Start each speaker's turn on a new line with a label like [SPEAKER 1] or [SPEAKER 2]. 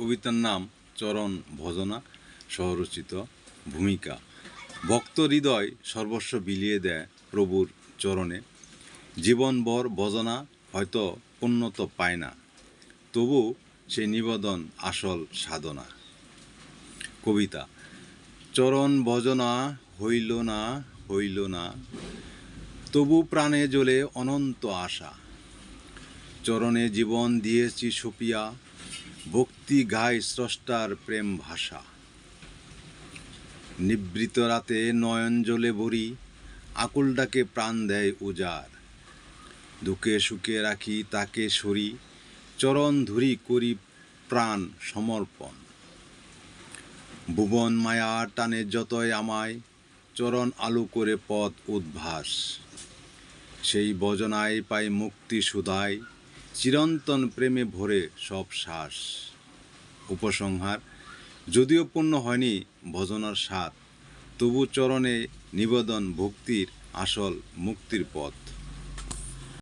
[SPEAKER 1] কবিতার নাম চরণ ভজনা সহরচিত ভূমিকা। ভক্ত হৃদয় সর্বস্ব বিলিয়ে দেয় প্রভুর চরণে। জীবনভর ভজনা হয়তো উন্নত পায় না, তবু সেই নিবেদন আসল সাধনা। কবিতা, চরণ ভজনা হইল না হইল না, তবু প্রাণে জ্বলে অনন্ত আশা। চরণে জীবন দিয়েছি সুপিয়া ভক্তি গায় স্রষ্টার প্রেম ভাষা। নিবৃত রাতে নয়ন জ্বলে ভরি, আকুল ডাকে প্রাণ দেয় উজার দুঃখে সুখে রাখি, তাকে সরি, চরণ ধরি করি প্রাণ সমর্পণ। ভুবন মায়ার টানে যতই আমায়, চরণ আলু করে পথ উদ্ভাস। সেই বজনায় পাই মুক্তি সুধায় চিরন্তন প্রেমে ভরে সব শ্বাস। উপসংহার, যদিও পূর্ণ হয়নি ভজনার স্বাদ, তবু চরণে নিবেদন ভক্তির আসল মুক্তির পথ।